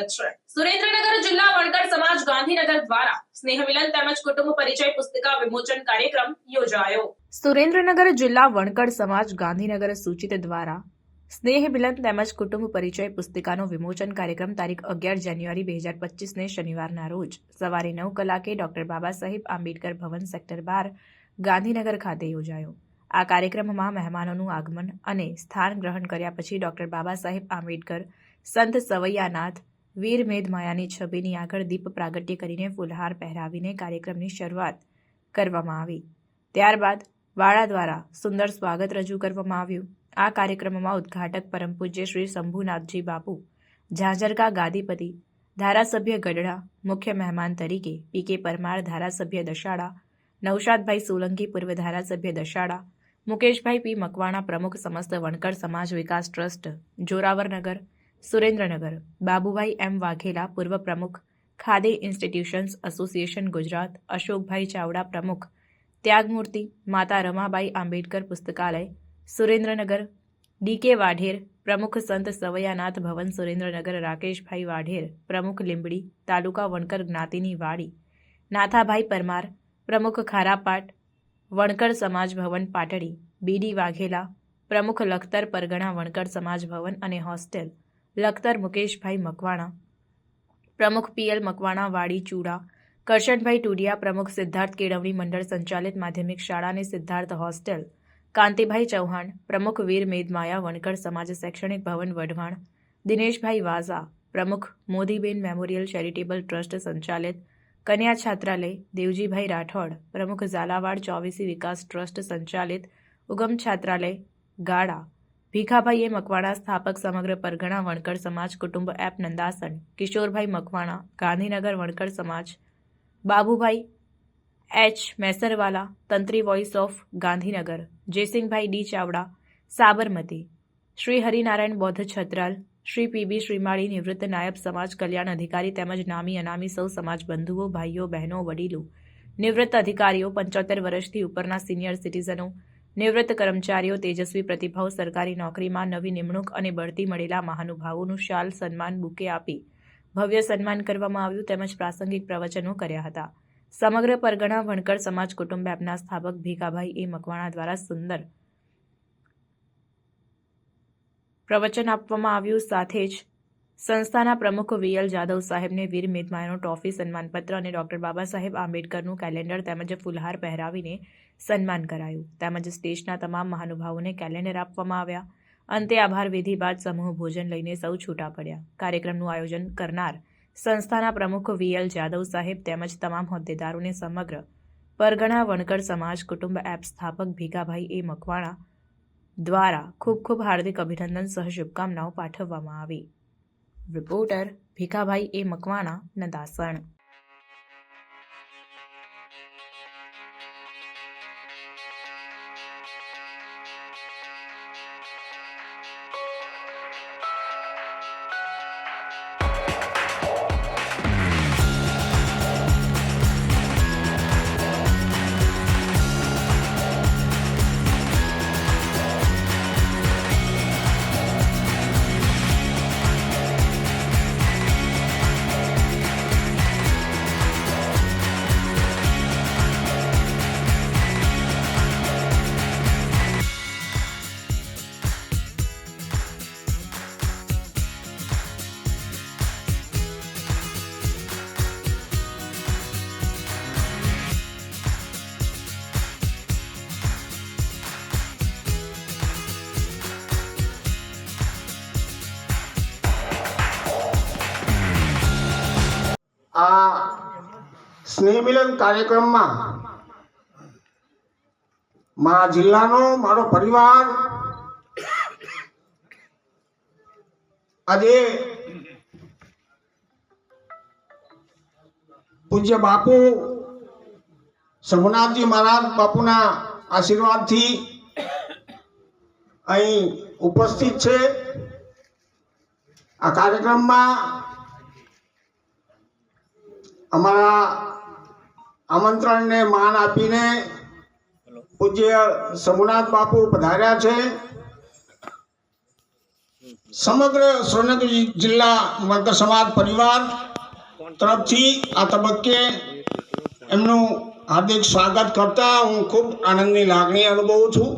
સ્વાગત છે. સુરેન્દ્રનગર જિલ્લા વણકર સમાજ ગાંધીનગર દ્વારા સ્નેહ તેમજ કુટુંબ પરિચય પુસ્તિકા વિમોચન કાર્યક્રમ યોજાયો. સુરેન્દ્રનગર જિલ્લા વણકર સમાજ ગાંધીનગર સૂચિત દ્વારા સ્નેહ મિલન તેમજ કુટુંબ પરિચય પુસ્તિકાનો વિમોચન કાર્યક્રમ તારીખ અગિયાર જાન્યુઆરી બે હજાર પચીસને શનિવારના રોજ સવારે નવ કલાકે ડોક્ટર બાબા સાહેબ આંબેડકર ભવન સેક્ટર બાર ગાંધીનગર ખાતે યોજાયો. આ કાર્યક્રમમાં મહેમાનોનું આગમન અને સ્થાન ગ્રહણ કર્યા પછી ડોક્ટર બાબા સાહેબ આંબેડકર સંત સવૈયાનાથ વીર મેઘમાયાની છબીની આગળ દીપ પ્રાગટ્ય કરીને ફૂલહાર પહેરાવીને કાર્યક્રમની શરૂઆત કરવામાં આવી. ત્યારબાદ વાળા દ્વારા સુંદર સ્વાગત રજૂ કરવામાં આવ્યું. આ કાર્યક્રમમાં ઉદ્ઘાટક પરમ પૂજ્ય શ્રી શંભુનાથજી બાપુ, ઝાંઝરકા ગાદીપતિ, ધારાસભ્ય ગઢડા, મુખ્ય મહેમાન તરીકે પી કે પરમાર, ધારાસભ્ય દશાડા નૌશાદભાઈ સોલંકી, પૂર્વ ધારાસભ્ય દશાડા મુકેશભાઈ પી મકવાણા પ્રમુખ સમસ્ત વણકર સમાજ વિકાસ ટ્રસ્ટ, જોરાવરનગર સુરેન્દ્રનગર. બાબુભાઈ એમ વાઘેલા પૂર્વ પ્રમુખ, ખાદી ઇન્સ્ટિટ્યુશન્સ એસોસિએશન ગુજરાત, અશોકભાઈ ચાવડા પ્રમુખ, ત્યાગમૂર્તિ, માતા રમાબાઈ આંબેડકર પુસ્તકાલય, સુરેન્દ્રનગર. ડીકે વાઢેર, પ્રમુખ સંત સવૈયાનાથ ભવન, સુરેન્દ્રનગર. રાકેશભાઈ વાઢેર, પ્રમુખ લીંબડી, તાલુકા વણકર જ્ઞાતિની વાડી. નાથાભાઈ પરમાર, પ્રમુખ ખારાપાટ, વણકર સમાજ ભવન પાટડી. બીડી વાઘેલા, પ્રમુખ લખતર પરગણા વણકર સમાજ ભવન અને હોસ્ટેલ. લખતર, મુકેશભાઈ મકવાણા. પ્રમુખ પીએલ મકવાણા, વાડી ચૂડા. કરશનભાઈ ટુડિયા, પ્રમુખ સિદ્ધાર્થ કેળવણી મંડળ, સંચાલિત માધ્યમિક શાળા અને સિદ્ધાર્થ હોસ્ટેલ. કાંતિભાઈ ચૌહાણ, પ્રમુખ વીર મેદમાયા, વણકર સમાજ, શૈક્ષણિક ભવન, વઢવાણ. દિનેશભાઈ વાઝા, પ્રમુખ મોદીબેન મેમોરિયલ ચેરિટેબલ ટ્રસ્ટ, સંચાલિત. કન્યા છાત્રાલય, દેવજીભાઈ રાઠોડ, પ્રમુખ ઝાલાવાડ ચોવીસી વિકાસ ટ્રસ્ટ, સંચાલિત. ઉગમ છાત્રાલય ગાળા ભીખાભાઈએ મકવાણા સ્થાપક સમગ્ર પરગણા વણકર સમાજ કુટુંબ એપ નંદાસન, કિશોરભાઈ મકવાણા, ગાંધીનગર વણકર સમાજ, Babubhai H Mesarwala તંત્રી voice of Gandhinagar, Jaysinhbhai D Chavda, Sabarmati, Shri Harinarayan Bauddh Chhatral, Shri PB Shrimali નિવૃત્ત નાયબ સમાજ કલ્યાણ અધિકારી તેમજ નામી અનામી સૌ સમાજ બંધુઓ, ભાઈઓ, બહેનો, વડીલો, નિવૃત્ત અધિકારીઓ, પંચોતેર વર્ષથી ઉપરના સિનિયર સિટીઝનો નિવૃત્ત કર્મચારીઓ તેજસ્વી પ્રતિભાવ સરકારી નોકરીમાં નવી નિમણૂક અને બઢતી મળેલા મહાનુભાવોનું શાલ સન્માન બુકે આપી ભવ્ય સન્માન કરવામાં આવ્યું તેમજ પ્રાસંગિક પ્રવચનો કર્યા હતા. સમગ્ર પરગણા વણકર સમાજ કુટુંબ એપના સ્થાપક ભીખાભાઈ એ મકવાણા દ્વારા સુંદર પ્રવચન આપવામાં આવ્યું. સાથે જ સંસ્થાના પ્રમુખ વીએલ જાદવ સાહેબને વીર મેઘમાયાનો ટ્રોફી સન્માનપત્ર અને ડોક્ટર બાબા સાહેબ આંબેડકરનું કેલેન્ડર તેમજ ફૂલહાર પહેરાવીને સન્માન કરાયું. તેમજ સ્ટેજના તમામ મહાનુભાવોને કેલેન્ડર આપવામાં આવ્યા. અંતે આભાર, વિધિ બાદ સમૂહ ભોજન લઈને સૌ છૂટા પડ્યા. કાર્યક્રમનું આયોજન કરનાર સંસ્થાના પ્રમુખ વીએલ જાદવ સાહેબ તેમજ તમામ હોદ્દેદારોને સમગ્ર પરગણા વણકર સમાજ કુટુંબ એપ સ્થાપક ભીખાભાઈ એ મકવાણા દ્વારા ખૂબ ખૂબ હાર્દિક અભિનંદન સહ શુભકામનાઓ પાઠવવામાં આવી. રિપોર્ટર ભીખાભાઈ એ મકવાણા નદાસણ સ્નેહમિલન કાર્યક્રમમાં મારા જિલ્લાનો, મારો પરિવાર આજે પૂજ્ય બાપુ શંભુનાથજી મહારાજ બાપુના આશીર્વાદથી અહીં ઉપસ્થિત છે. આ કાર્યક્રમમાં અમારા આમંત્રણને માન આપીને પૂજ્ય શંભુનાથ બાપુ પધાર્યા છે. સમગ્ર સુરેન્દ્રનગર જિલ્લા વર્કર સમાજ પરિવાર તરફથી આ તબક્કે એમનું હાર્દિક સ્વાગત કરતા હું ખૂબ આનંદની લાગણી અનુભવું છું.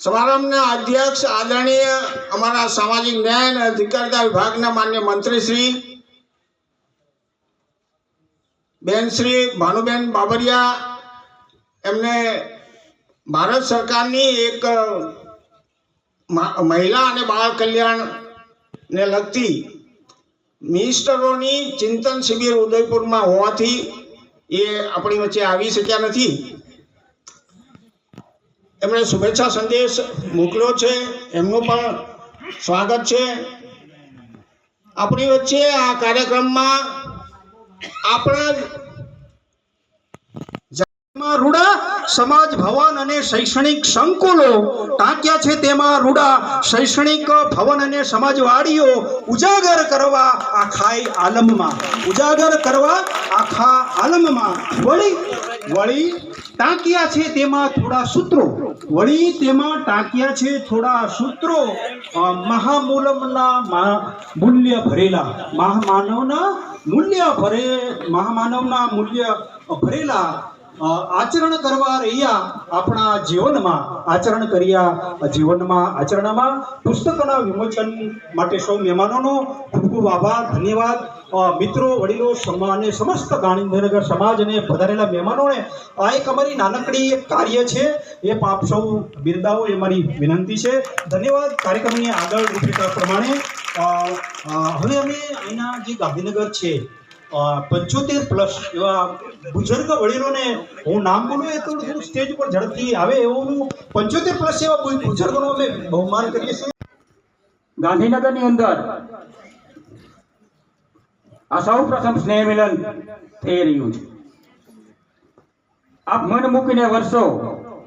સમારંભના અધ્યક્ષ આદરણીય અમારા સામાજિક ન્યાય અને અધિકારિતા વિભાગના માન્ય મંત્રી શ્રી બેન શ્રી ભાનુબેન બાબરિયા, એમને ભારત સરકારની એક મહિલા અને બાળ કલ્યાણને લગતી મિનિસ્ટરોની ચિંતન શિબિર ઉદયપુરમાં હોવાથી એ આપણી વચ્ચે આવી શક્યા નથી. એમણે શુભેચ્છા સંદેશ મોકલ્યો છે, એમનું પણ સ્વાગત છે. આપણી વચ્ચે આ કાર્યક્રમમાં આપણા રૂડા સમાજ ભવન અને શૈક્ષણિક સંકુલો ટાંક્યા છે, તેમાં રૂડા શૈક્ષણિક ભવન અને સમાજવાડીઓ ઉજાગર કરવા આખા આલમમાં. ઉજાગર કરવા આખા આલમમાં. વળી વળી ટાંક્યા છે તેમાં થોડા સૂત્રો. વળી તેમાં ટાંક્યા છે થોડા સૂત્રો મહામૂલમના મૂલ્ય ભરેલા. મહામાનવના મૂલ્ય ભરે, મહામાનવના મૂલ્ય ભરેલા આચરણ કરવા રહ્યા આપણા જીવનમાં, આચરણ કર્યા જીવનમાં, આચરણમાં પુસ્તકના વિમોચન માટે સૌ મહેમાનોનો ખૂબ ખૂબ આભાર, ધન્યવાદ. મિત્રો, વડીલો અને સમસ્ત ગાંધીનગર સમાજને પધારેલા મહેમાનોને, આ એક અમારી નાનકડી કાર્ય છે. એ આપ સૌ બિરદાવો, એ મારી વિનંતી છે. ધન્યવાદ. કાર્યક્રમની આગળ રૂપરેખા પ્રમાણે હવે અમે અહીંના જે ગાંધીનગર છે પંચોતેર પ્લસ એવા બુઝુર્ગ વડીલોને હું નામ બોલું એ તો સ્ટેજ ઉપર ઝડપથી આવે એવું પંચોતેર પ્લસ એવા બુઝુર્ગોનો અમે બહુમાન કરીએ છીએ. ગાંધીનગરની અંદર આ સૌ પ્રથમ સ્નેહ મિલન થઈ રહ્યું છે. આપ મન મૂકીને વર્ષો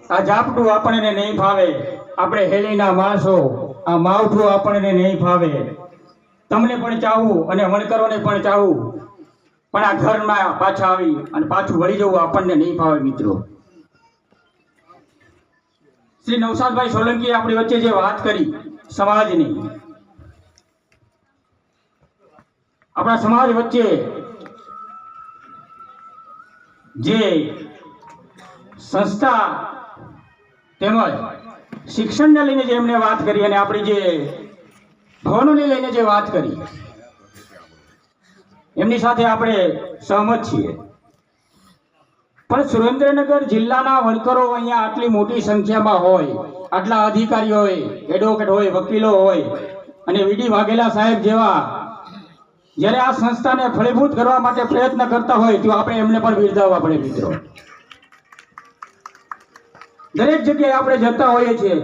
આ ઝાપટું આપણને નહીં ફાવે, આપણે હેલીના માણસો આ માવઠું આપણને નહીં ફાવે. તમને પણ ચાહવું અને વણકરોને પણ ચાહવું પણ આ ઘરમાં પાછા આવી અને પાછું વળી જવું આપણને નહીં ફાવે મિત્રો. શ્રી નવસાદભાઈ સોલંકીએ આપણી વચ્ચે જે વાત કરી, સમાજની. આપણા સમાજ વચ્ચે જે સંસ્થા તેમજ શિક્ષણને લઈને જે એમણે વાત કરી અને આપણી જે ભવનોને લઈને જે વાત કરી, એમની સાથે આપણે સહમત છીએ. પણ સુરેન્દ્રનગર જિલ્લાના વર્કરો અહીંયા આટલી મોટી સંખ્યામાં હોય, આટલા અધિકારીઓ હોય એડવોકેટ હોય, વકીલો હોય, અને વીડી વાઘેલા સાહેબ જેવા જ્યારે આ સંસ્થાને ફળીભૂત કરવા માટે પ્રયત્ન કરતા હોય, તો આપણે એમને પણ બિરદાવવા પડે, મિત્રો. દરેક જગ્યાએ આપણે જતા હોઈએ છીએ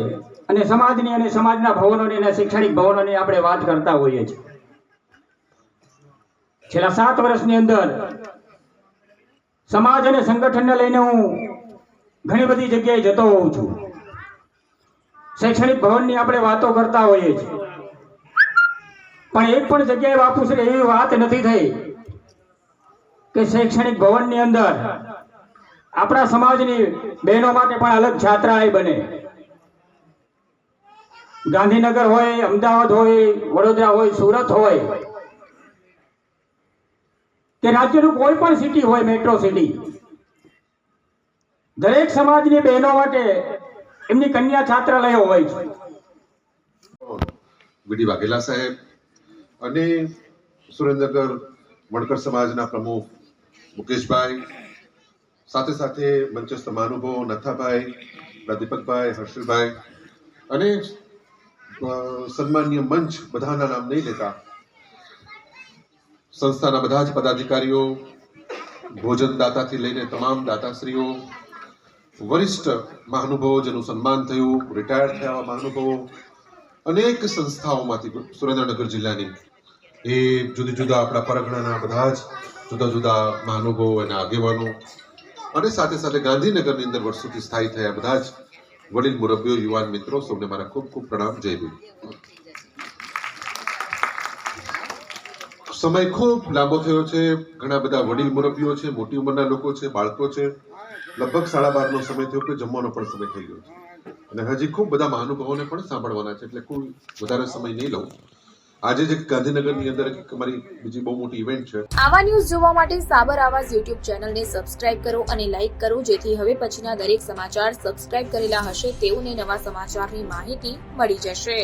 અને સમાજની અને સમાજના ભવનોની અને શૈક્ષણિક ભવનોની આપણે વાત કરતા હોઈએ છીએ. છેલ્લા સાત વર્ષની અંદર સમાજ અને સંગઠનને લઈને હું ઘણી બધી જગ્યાએ જતો હોઉં છું. શૈક્ષણિક ભવનની આપણે વાતો કરતા હોઈએ છીએ. પણ એક પણ જગ્યાએ બાપુશ્રી એવી વાત નથી થઈ કે શૈક્ષણિક ભવનની અંદર આપણા સમાજની બહેનો માટે પણ અલગ છાત્રાલય બને. ગાંધીનગર હોય, અમદાવાદ હોય, વડોદરા હોય, સુરત હોય, કે રાજ્યનું કોઈ પણ સિટી હોય મેટ્રો સિટી દરેક સમાજની બહેનો માટે એમની કન્યા છાત્રાલયો હોય છે. વીડી વાઘેલા સાહેબ અને સુરેન્દ્રનગર વણકર સમાજના પ્રમુખ મુકેશભાઈ સાથે સાથે મંચસ્થ મહાનુભાવો નથાભાઈ, પ્રદીપકભાઈ, હર્ષિલભાઈ અને સન્માનીય મંચ બધાના નામ નહીં લેતા. સંસ્થાના બધા જ પદાધિકારીઓ, ભોજનદાતાથી લઈને તમામ દાતાશ્રીઓ, વરિષ્ઠ મહાનુભાવો જેનું સન્માન થયું રિટાયર થયા મહાનુભાવો, અનેક સંસ્થાઓમાંથી, સુરેન્દ્રનગર જિલ્લાની. એ જુદી જુદા આપણા પરગણાના બધા જ જુદા જુદા મહાનુભાવો અને આગેવાનો અને સાથે સાથે ગાંધીનગરની અંદર વર્ષોથી સ્થાયી થયા બધા જ વડીલ મુરબ્બીઓ, યુવાન મિત્રો, સૌને મારા ખૂબ ખૂબ પ્રણામ. જય ભીમ. સમય ખૂબ લાંબો થયો છે. ઘણા બધા વડીલ મુરબ્બીઓ છે, મોટી ઉંમરના લોકો છે, બાળકો છે. લગભગ સાડા બારનો સમય થયો કે જમવાનો પણ સમય થઈ ગયો છે. અને હજી ખૂબ બધા મહાનુભાવોને પણ સાંભળવાના છે, એટલે કોઈ વધારે સમય નહીં લઉં. આજે જે ગાંધીનગરની અંદર એક અમારી બીજી બહુ મોટી ઇવેન્ટ છે. આવા ન્યૂઝ જોવા માટે સાબર આવાજ યુટ્યુબ ચેનલને સબસ્ક્રાઇબ કરો અને લાઇક કરો, જેથી હવે પછીના દરેક સમાચાર સબસ્ક્રાઇબ કરેલા હશે તેઓને નવા સમાચારની માહિતી મળી જશે.